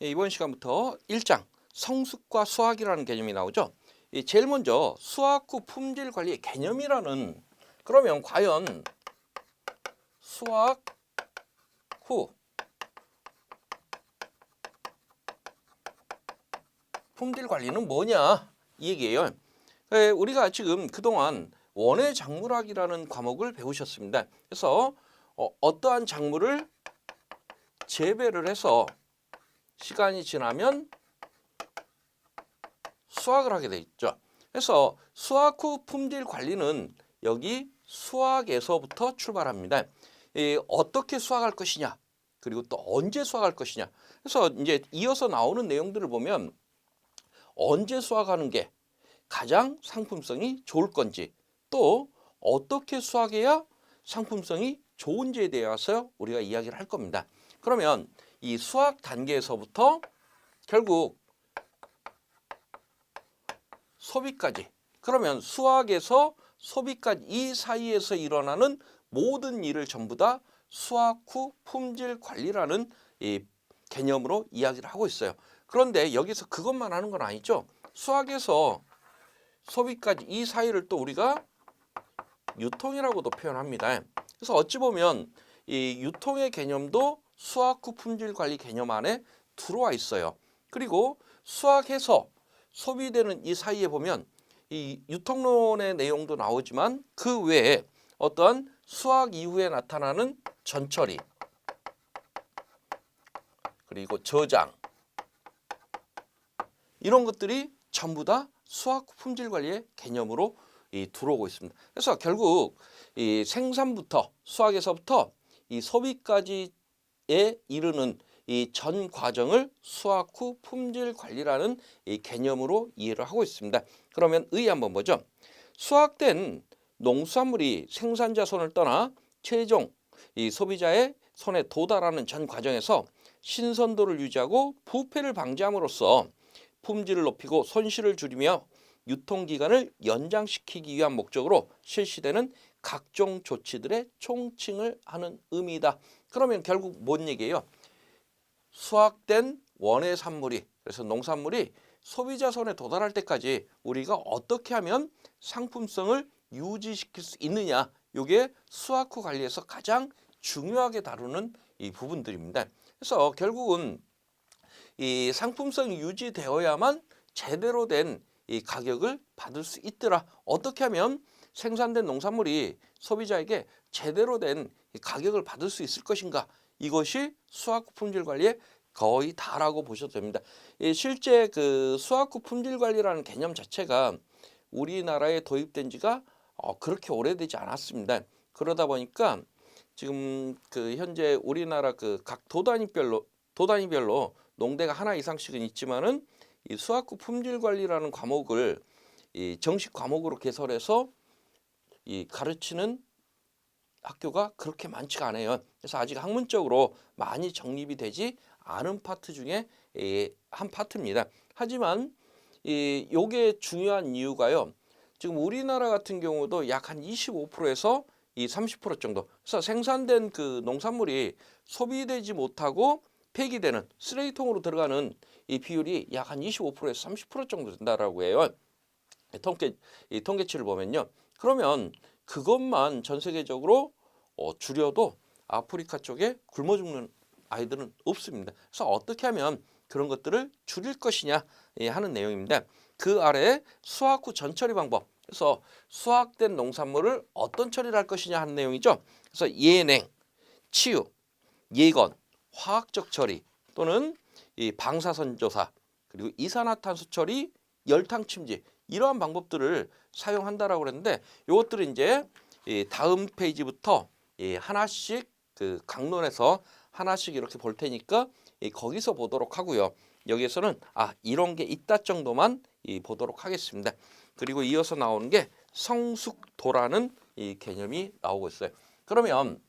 예, 이번 시간부터 1장 성숙과 수학이라는 개념이 나오죠. 이 제일 먼저 수학 후 품질 관리의 개념이라는 그러면 과연 수학 후 품질 관리는 뭐냐 이 얘기예요. 예, 우리가 지금 그동안 원의 작물학이라는 과목을 배우셨습니다. 그래서 어, 어떠한 작물을 재배를 해서 시간이 지나면 수확을 하게 돼 있죠. 그래서 수확 후 품질 관리는 여기 수확에서부터 출발합니다. 이 어떻게 수확할 것이냐, 그리고 또 언제 수확할 것이냐. 그래서 이제 이어서 나오는 내용들을 보면 언제 수확하는 게 가장 상품성이 좋을 건지, 또 어떻게 수확해야 상품성이 좋은지에 대해서 우리가 이야기를 할 겁니다. 그러면 이 수학 단계에서부터 결국 소비까지 그러면 수학에서 소비까지 이 사이에서 일어나는 모든 일을 전부 다 수학 후 품질 관리라는 이 개념으로 이야기를 하고 있어요. 그런데 여기서 그것만 하는 건 아니죠. 수학에서 소비까지 이 사이를 또 우리가 유통이라고도 표현합니다. 그래서 어찌 보면 이 유통의 개념도 후 품질 관리 개념 안에 들어와 있어요. 그리고 수학해서 소비되는 이 사이에 보면 이 유통론의 내용도 나오지만 그 외에 어떠한 수학 이후에 나타나는 전처리 그리고 저장 이런 것들이 전부 다 수학 후 품질 관리의 개념으로 이 들어오고 있습니다. 그래서 결국 이 생산부터 수학에서부터 이 소비까지 에 이르는 이 전 과정을 수학 후 품질 관리라는 이 개념으로 이해를 하고 있습니다. 그러면 의 한번 보죠. 수확된 농수산물이 생산자 손을 떠나 최종 이 소비자의 손에 도달하는 전 과정에서 신선도를 유지하고 부패를 방지함으로써 품질을 높이고 손실을 줄이며 유통기간을 연장시키기 위한 목적으로 실시되는 각종 조치들의 총칭을 하는 의미다. 그러면 결국 뭔 얘기예요? 수확된 원의 산물이 그래서 농산물이 소비자 손에 도달할 때까지 우리가 어떻게 하면 상품성을 유지시킬 수 있느냐 이게 수확 후 관리에서 가장 중요하게 다루는 이 부분들입니다. 그래서 결국은 이 상품성이 유지되어야만 제대로 된 이 가격을 받을 수 있더라. 어떻게 하면 생산된 농산물이 소비자에게 제대로 된이 가격을 받을 수 있을 것인가? 이것이 수확 후 품질 관리의 거의 다라고 보셔도 됩니다. 이 실제 그 수확 후 품질 관리라는 개념 자체가 우리나라에 도입된 지가 어, 그렇게 오래되지 않았습니다. 그러다 보니까 지금 그 현재 우리나라 그 각 도단위별로 도단위별로 농대가 하나 이상씩은 있지만은 이 수학 후 품질 관리라는 과목을 이 정식 과목으로 개설해서 이 가르치는 학교가 그렇게 많지가 않아요. 그래서 아직 학문적으로 많이 정립이 되지 않은 파트 중에 이한 파트입니다. 하지만 이 요게 중요한 이유가요. 지금 우리나라 같은 경우도 약 한 25%에서 이 30% 정도. 그래서 생산된 그 농산물이 소비되지 못하고 폐기되는 쓰레기통으로 들어가는 이 비율이 약 한 25%에서 30% 정도 된다라고 해요. 통계 이 통계치를 보면요. 그러면 그것만 전 세계적으로 어, 줄여도 아프리카 쪽에 굶어 죽는 아이들은 없습니다. 그래서 어떻게 하면 그런 것들을 줄일 것이냐 예, 하는 내용입니다. 그 아래 수확 후 전처리 방법. 그래서 수확된 농산물을 어떤 처리를 할 것이냐 하는 내용이죠. 그래서 예냉, 치유, 예건, 화학적 처리 또는 이 방사선 조사 그리고 이산화탄소 처리, 열탕 침지 이러한 방법들을 사용한다라고 그랬는데 이것들은 이제 이 다음 페이지부터 이 하나씩 그 강론에서 하나씩 이렇게 볼 테니까 이 거기서 보도록 하고요. 여기에서는 아 이런 게 있다 정도만 이 보도록 하겠습니다. 그리고 이어서 나오는 게 성숙도라는 이 개념이 나오고 있어요. 그러면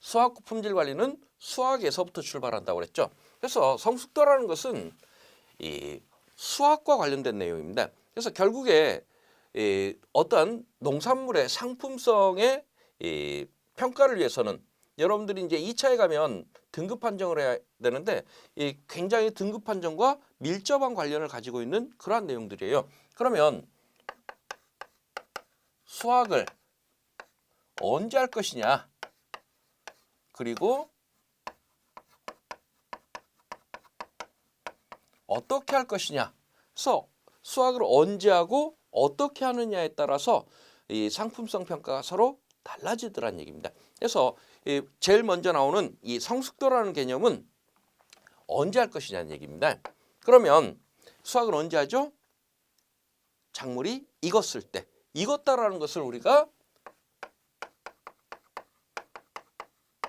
수학 품질 관리는 수학에서부터 출발한다고 그랬죠. 그래서 성숙도라는 것은 이 수학과 관련된 내용입니다. 그래서 결국에 이 어떤 농산물의 상품성의 이 평가를 위해서는 여러분들이 이제 2차에 가면 등급 판정을 해야 되는데 이 굉장히 등급 판정과 밀접한 관련을 가지고 있는 그러한 내용들이에요. 그러면 수학을 언제 할 것이냐? 그리고 어떻게 할 것이냐? 그래서 수학을 언제 하고 어떻게 하느냐에 따라서 이 상품성 평가가 서로 달라지더란 얘기입니다. 그래서 이 제일 먼저 나오는 이 성숙도라는 개념은 언제 할 것이냐는 얘기입니다. 그러면 수학을 언제 하죠? 작물이 익었을 때. 익었다라는 것을 우리가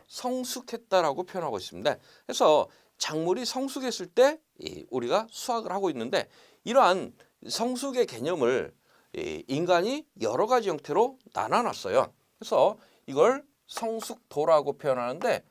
성숙했다라고 표현하고 있습니다. 그래서 작물이 성숙했을 때 이, 우리가 수학을 하고 있는데 이러한 성숙의 개념을 이, 인간이 여러 가지 형태로 나눠놨어요. 그래서 이걸 성숙도라고 표현하는데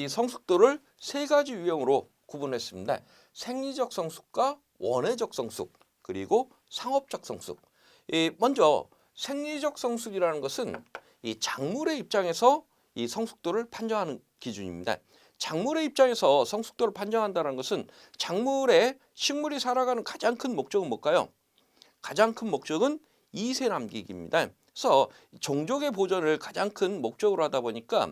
이 성숙도를 세 가지 유형으로 구분했습니다. 생리적 성숙과 원회적 성숙 그리고 상업적 성숙. 이 먼저 생리적 성숙이라는 것은 이 작물의 입장에서 이 성숙도를 판정하는 기준입니다. 작물의 입장에서 성숙도를 판정한다는 것은 작물의 식물이 살아가는 가장 큰 목적은 뭘까요? 가장 큰 목적은 이세 남기기입니다. 그래서 종족의 보존을 가장 큰 목적으로 하다 보니까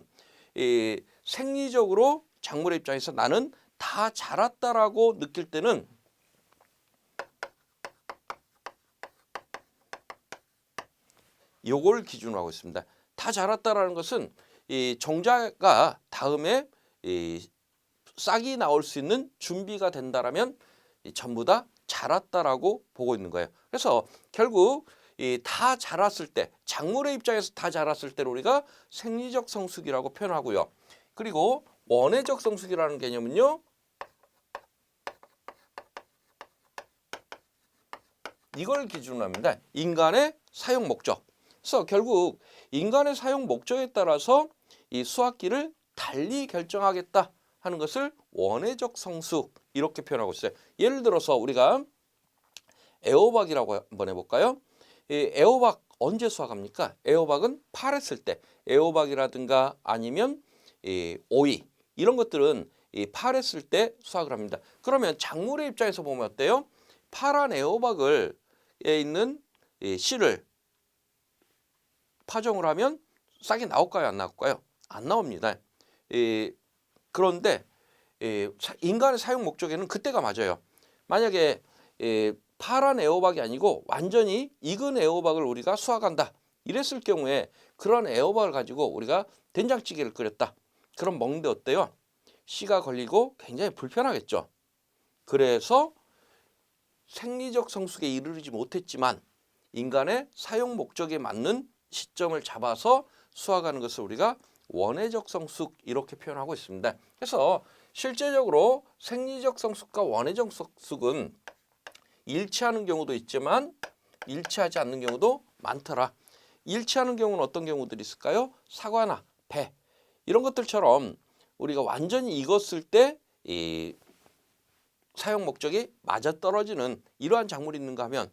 이 생리적으로 작물의 입장에서 나는 다 자랐다라고 느낄 때는 요걸 기준으로 하고 있습니다. 다 자랐다라는 것은 이 종자가 다음에 이 싹이 나올 수 있는 준비가 된다라면 이 전부 다 자랐다라고 보고 있는 거예요. 그래서 결국 이 다 자랐을 때 작물의 입장에서 다 자랐을 때를 우리가 생리적 성숙이라고 표현하고요. 그리고 원회적 성숙이라는 개념은요. 이걸 기준으로 합니다. 인간의 사용 목적. 그래서 결국 인간의 사용 목적에 따라서 이 수학기를 달리 결정하겠다 하는 것을 원회적 성숙 이렇게 표현하고 있어요. 예를 들어서 우리가 애호박이라고 한번 해볼까요? 이 애호박 언제 수확합니까? 애호박은 파랬을 때 애호박이라든가 아니면 이 오이 이런 것들은 이 파랬을 때 수확을 합니다. 그러면 작물의 입장에서 보면 어때요? 파란 애호박을 에 있는 이 씨를 파종을 하면 싹이 나올까요? 안 나올까요? 안 나옵니다. 이, 그런데 이, 사- 인간의 사용 목적에는 그때가 맞아요. 만약에 이, 파란 애호박이 아니고 완전히 익은 애호박을 우리가 수확한다. 이랬을 경우에 그런 애호박을 가지고 우리가 된장찌개를 끓였다. 그럼 먹는데 어때요? 씨가 걸리고 굉장히 불편하겠죠. 그래서 생리적 성숙에 이르지 못했지만 인간의 사용 목적에 맞는 시점을 잡아서 수확하는 것을 우리가 원회적 성숙 이렇게 표현하고 있습니다. 그래서 실제적으로 생리적 성숙과 원회적 성숙은 일치하는 경우도 있지만 일치하지 않는 경우도 많더라. 일치하는 경우는 어떤 경우들이 있을까요? 사과나 배 이런 것들처럼 우리가 완전히 익었을 때 이 사용 목적이 맞아 떨어지는 이러한 작물이 있는가 하면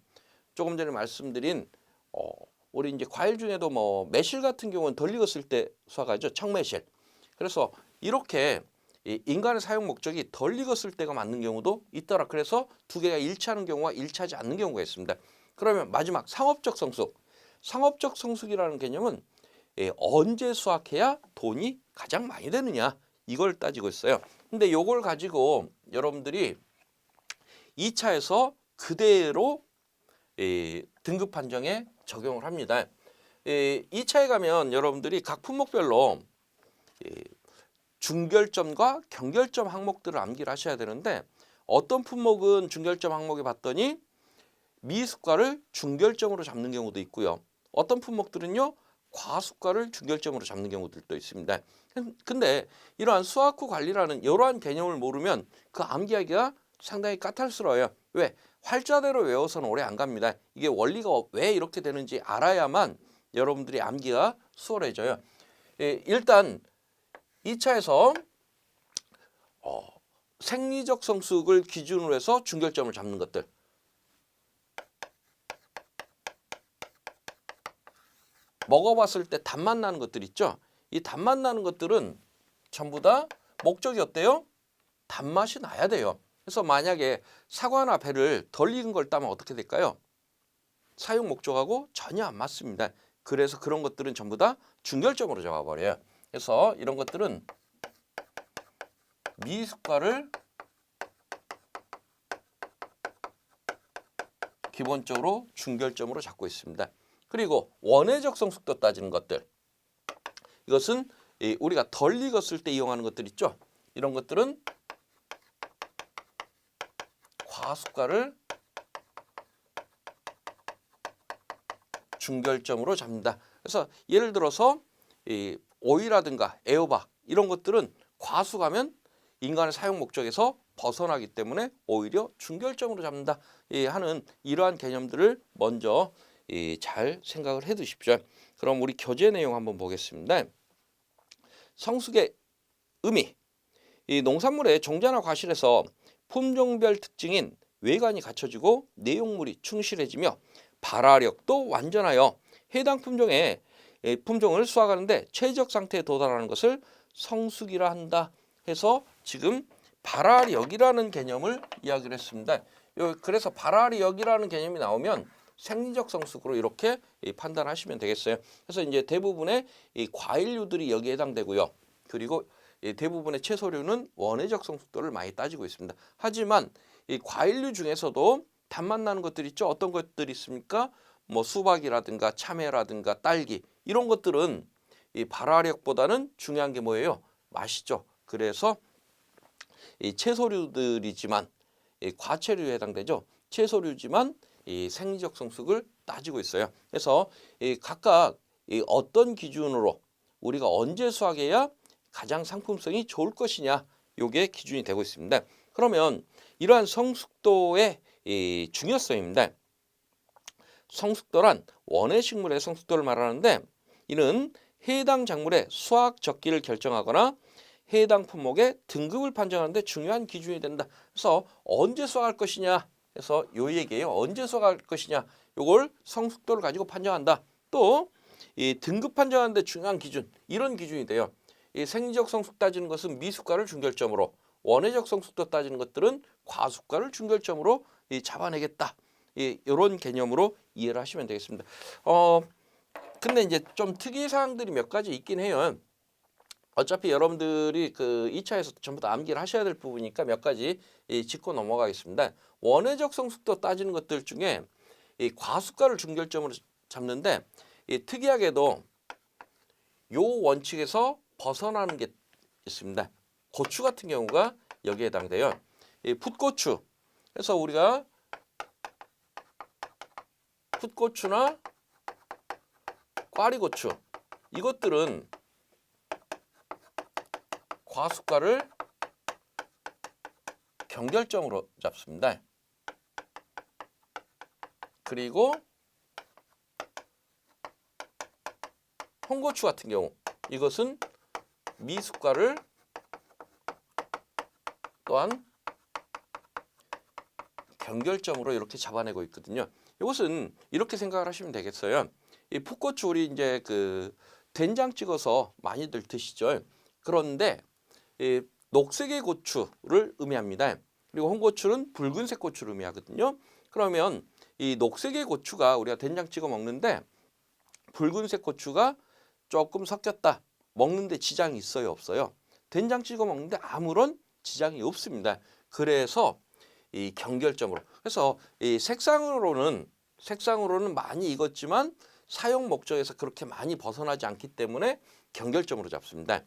조금 전에 말씀드린 어, 우리 이제 과일 중에도 뭐 매실 같은 경우는 덜 익었을 때 수확하죠 청매실. 그래서 이렇게 이 인간의 사용 목적이 덜 익었을 때가 맞는 경우도 있더라. 그래서 두 개가 일치하는 경우와 일치하지 않는 경우가 있습니다. 그러면 마지막 상업적 성숙. 상업적 성숙이라는 개념은 예, 언제 수확해야 돈이 가장 많이 되느냐 이걸 따지고 있어요. 근데 요걸 가지고 여러분들이 2차에서 그대로 이 등급 판정에 적용을 합니다. 이 2차에 가면 여러분들이 각 품목별로 이 중결점과 경결점 항목들을 암기를 하셔야 되는데 어떤 품목은 중결점 항목에 봤더니 미숙과를 중결점으로 잡는 경우도 있고요. 어떤 품목들은요 과숙과를 중결점으로 잡는 경우들도 있습니다. 근데 이러한 수학후 관리라는 이러한 개념을 모르면 그 암기하기가 상당히 까탈스러워요. 왜? 활자대로 외워서는 오래 안 갑니다. 이게 원리가 왜 이렇게 되는지 알아야만 여러분들이 암기가 수월해져요. 예, 일단 2차에서 어, 생리적 성숙을 기준으로 해서 중결점을 잡는 것들. 먹어봤을 때 단맛 나는 것들 있죠. 이 단맛 나는 것들은 전부 다 목적이 어때요? 단맛이 나야 돼요. 그래서 만약에 사과나 배를 덜 익은 걸 따면 어떻게 될까요? 사용 목적하고 전혀 안 맞습니다. 그래서 그런 것들은 전부 다 중결점으로 잡아버려요. 그래서 이런 것들은 미숫가를 기본적으로 중결점으로 잡고 있습니다. 그리고 원해적 성숙도 따지는 것들. 이것은 이 우리가 덜 익었을 때 이용하는 것들 있죠. 이런 것들은 과수가를 중결점으로 잡는다. 그래서 예를 들어서 이 오이라든가 애호박 이런 것들은 과수가면 인간의 사용 목적에서 벗어나기 때문에 오히려 중결점으로 잡는다 예, 하는 이러한 개념들을 먼저 예, 잘 생각을 해 두십시오. 그럼 우리 교재 내용 한번 보겠습니다. 성숙의 의미 이 농산물의 종자나 과실에서 품종별 특징인 외관이 갖춰지고 내용물이 충실해지며 발화력도 완전하여 해당 품종의 예, 품종을 수확하는데 최적 상태에 도달하는 것을 성숙이라 한다 해서 지금 발화력이라는 개념을 이야기를 했습니다. 요- 그래서 발화력이라는 개념이 나오면 생리적 성숙으로 이렇게 이 판단하시면 되겠어요. 그래서 이제 대부분의 이 과일류들이 여기에 해당되고요. 그리고 이 대부분의 채소류는 원해적 성숙도를 많이 따지고 있습니다. 하지만 이 과일류 중에서도 단맛 나는 것들 있죠. 어떤 것들이 있습니까? 뭐 수박이라든가 참외라든가 딸기 이런 것들은 이 발화력보다는 중요한 게 뭐예요? 맛이죠. 그래서 이 채소류들이지만 이 과채류에 해당되죠. 채소류지만 이 생리적 성숙을 따지고 있어요. 그래서 이 각각 이 어떤 기준으로 우리가 언제 수확해야 가장 상품성이 좋을 것이냐 요게 기준이 되고 있습니다. 그러면 이러한 성숙도의 이 중요성입니다. 성숙도란 원해 식물의 성숙도를 말하는데 이는 해당 작물의 수확 적기를 결정하거나 해당 품목의 등급을 판정하는데 중요한 기준이 된다. 그래서 언제 수확할 것이냐 해서 요 얘기예요. 언제 수확할 것이냐 요걸 성숙도를 가지고 판정한다. 또 이 등급 판정하는데 중요한 기준 이런 기준이 돼요. 이 생리적 성숙 따지는 것은 미숙가를 중결점으로 원해적 성숙도 따지는 것들은 과숙가를 중결점으로 이 잡아내겠다. 이 이런 개념으로 이해를 하시면 되겠습니다. 어 근데 이제 좀 특이 사항들이 몇 가지 있긴 해요. 어차피 여러분들이 그 2차에서 전부 다 암기를 하셔야 될 부분이니까 몇 가지 이 짚고 넘어가겠습니다. 원해적 성숙도 따지는 것들 중에 이 과수가를 중결점으로 잡는데 이 특이하게도 요 원칙에서 벗어나는 게 있습니다. 고추 같은 경우가 여기에 해당돼요. 이 풋고추. 그래서 우리가 풋고추나 꽈리고추 이것들은 과수가를 경결점으로 잡습니다. 그리고 홍고추 같은 경우 이것은 미숫가를 또한 경결점으로 이렇게 잡아내고 있거든요. 이것은 이렇게 생각을 하시면 되겠어요. 이 풋고추 우리 이제 그 된장 찍어서 많이들 드시죠. 그런데 이 녹색의 고추를 의미합니다. 그리고 홍고추는 붉은색 고추를 의미하거든요. 그러면 이 녹색의 고추가 우리가 된장 찍어 먹는데 붉은색 고추가 조금 섞였다. 먹는데 지장이 있어요, 없어요? 된장 찍어 먹는데 아무런 지장이 없습니다. 그래서 이 경결점으로. 그래서 이 색상으로는 색상으로는 많이 익었지만 사용 목적에서 그렇게 많이 벗어나지 않기 때문에 경결점으로 잡습니다.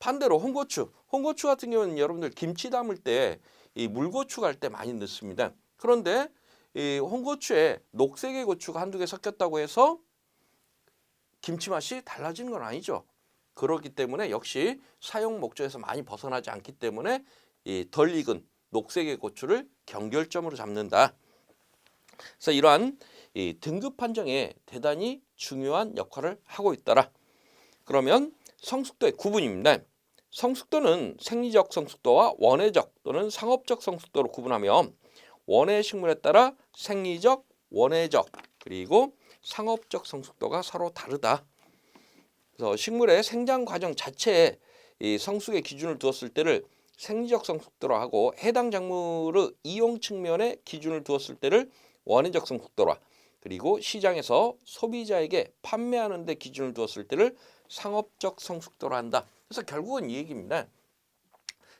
반대로 홍고추, 홍고추 같은 경우는 여러분들 김치 담을 때 이 물고추 갈 때 많이 넣습니다. 그런데 이 홍고추에 녹색의 고추가 한두 개 섞였다고 해서 김치 맛이 달라지는 건 아니죠. 그렇기 때문에 역시 사용 목적에서 많이 벗어나지 않기 때문에 이 덜 익은 녹색의 고추를 경결점으로 잡는다. 그래서 이러한 이 등급 판정에 대단히 중요한 역할을 하고 있더라. 그러면 성숙도의 구분입니다. 성숙도는 생리적 성숙도와 원해적 또는 상업적 성숙도로 구분하며 원해 식물에 따라 생리적, 원해적 그리고 상업적 성숙도가 서로 다르다. 그래서 식물의 생장 과정 자체에 이 성숙의 기준을 두었을 때를 생리적 성숙도로 하고 해당 작물의 이용 측면에 기준을 두었을 때를 원해적 성숙도로 그리고 시장에서 소비자에게 판매하는 데 기준을 두었을 때를 상업적 성숙도로 한다. 그래서 결국은 이 얘기입니다.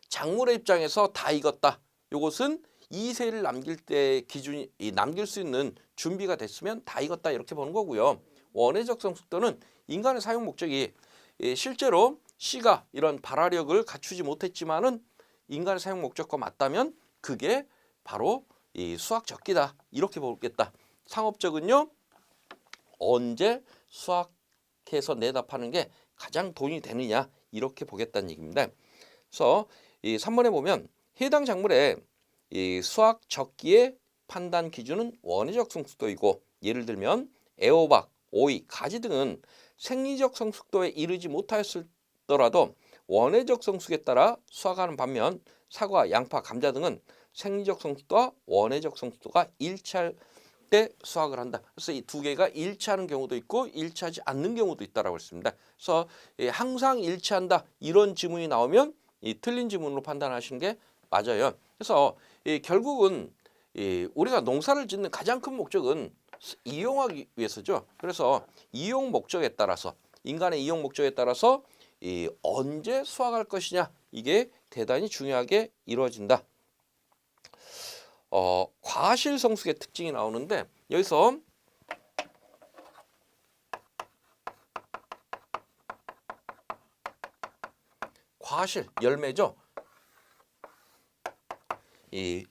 작물의 입장에서 다 익었다. 요것은 이세를 남길 때 기준이 이 남길 수 있는 준비가 됐으면 다 익었다 이렇게 보는 거고요. 원해적 성숙도는 인간의 사용 목적이 예, 실제로 씨가 이런 발화력을 갖추지 못했지만은 인간의 사용 목적과 맞다면 그게 바로 이 수학 적기다 이렇게 보겠다. 상업적은요 언제 수학 해서 내다 파는 게 가장 돈이 되느냐 이렇게 보겠다는 얘기입니다. 그래서 이 3번에 보면 해당 작물의 이 수학 적기의 판단 기준은 원해적 성숙도이고 예를 들면 애호박, 오이, 가지 등은 생리적 성숙도에 이르지 못하였더라도 원해적 성숙에 따라 수확하는 반면 사과, 양파, 감자 등은 생리적 성숙도와 원해적 성숙도가 일치할 때 수확을 한다. 그래서 이 두 개가 일치하는 경우도 있고 일치하지 않는 경우도 있다라고 했습니다. 그래서 예, 항상 일치한다 이런 지문이 나오면 이 틀린 지문으로 판단하시는 게 맞아요. 그래서 이 결국은 이 우리가 농사를 짓는 가장 큰 목적은 이용하기 위해서죠. 그래서 이용 목적에 따라서 인간의 이용 목적에 따라서 이 언제 수확할 것이냐 이게 대단히 중요하게 이루어진다. 어, 과실 성숙의 특징이 나오는데 여기서 과실 열매죠. 이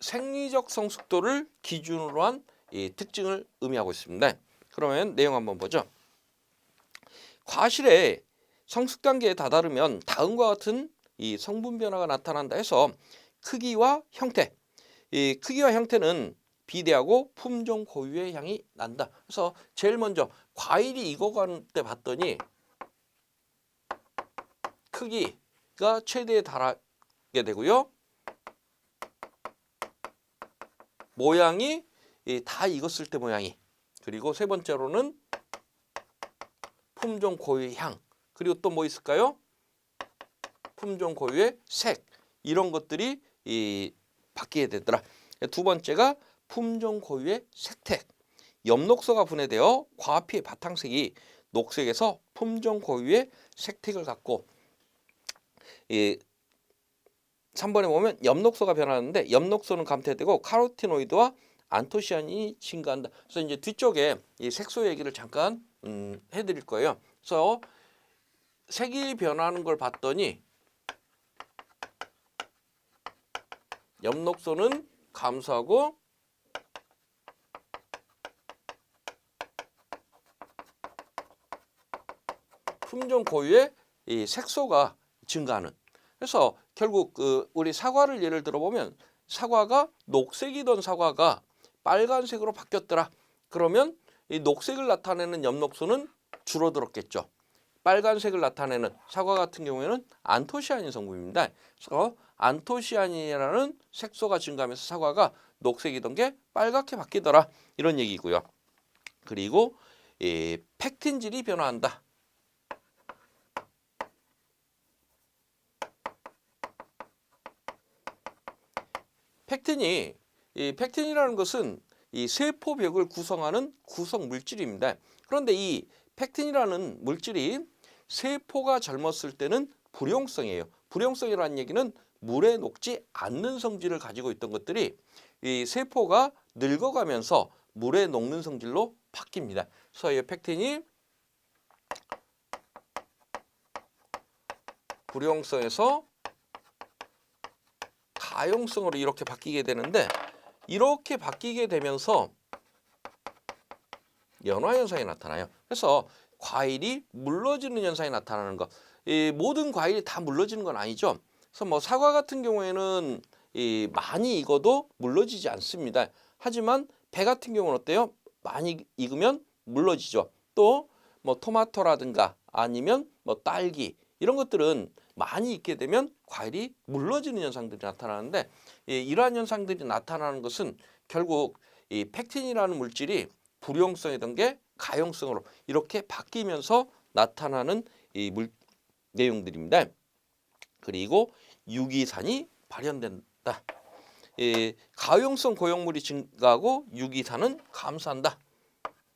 생리적 성숙도를 기준으로 한 이 특징을 의미하고 있습니다. 그러면 내용 한번 보죠. 과실의 성숙 단계에 다다르면 다음과 같은 이 성분 변화가 나타난다 해서 크기와 형태, 이 크기와 형태는 비대하고 품종 고유의 향이 난다. 그래서 제일 먼저 과일이 익어가는 때 봤더니 크기가 최대에 달하게 되고요. 모양이 이다 익었을 때 모양이 그리고 세 번째로는 품종 고유의 향 그리고 또 뭐 있을까요? 품종 고유의 색 이런 것들이 이 바뀌게 되더라. 두 번째가 품종 고유의 색택 엽록소가 분해되어 과피의 바탕색이 녹색에서 품종 고유의 색택을 갖고 이 3번에 보면 엽록소가 변하는데 엽록소는 감퇴되고 카로티노이드와 안토시아닌이 증가한다. 그래서 이제 뒤쪽에 이 색소 얘기를 잠깐 음, 해드릴 거예요. 그래서 색이 변하는 걸 봤더니 엽록소는 감소하고 품종 고유의 이 색소가 증가하는. 그래서 결국 그 우리 사과를 예를 들어 보면 사과가 녹색이던 사과가 빨간색으로 바뀌었더라. 그러면 이 녹색을 나타내는 엽록소는 줄어들었겠죠. 빨간색을 나타내는 사과 같은 경우에는 안토시아닌 성분입니다. 그래서 안토시아닌이라는 색소가 증가하면서 사과가 녹색이던 게 빨갛게 바뀌더라. 이런 얘기고요. 그리고 이 팩틴질이 변화한다. 팩틴이 이 팩틴이라는 것은 이 세포벽을 구성하는 구성 물질입니다. 그런데 이 팩틴이라는 물질이 세포가 젊었을 때는 불용성이에요. 불용성이라는 얘기는 물에 녹지 않는 성질을 가지고 있던 것들이 이 세포가 늙어가면서 물에 녹는 성질로 바뀝니다. 그래서 이 팩틴이 불용성에서 가용성으로 이렇게 바뀌게 되는데 이렇게 바뀌게 되면서 연화 현상이 나타나요. 그래서 과일이 물러지는 현상이 나타나는 것. 이 모든 과일이 다 물러지는 건 아니죠. 그래서 뭐 사과 같은 경우에는 이 많이 익어도 물러지지 않습니다. 하지만 배 같은 경우는 어때요? 많이 익으면 물러지죠. 또 뭐 토마토라든가 아니면 뭐 딸기 이런 것들은 많이 익게 되면 과일이 물러지는 현상들이 나타나는데 예, 이러한 현상들이 나타나는 것은 결국 이 팩틴이라는 물질이 불용성이던 게 가용성으로 이렇게 바뀌면서 나타나는 이 물 내용들입니다. 그리고 유기산이 발현된다. 이 가용성 고용물이 증가하고 유기산은 감소한다.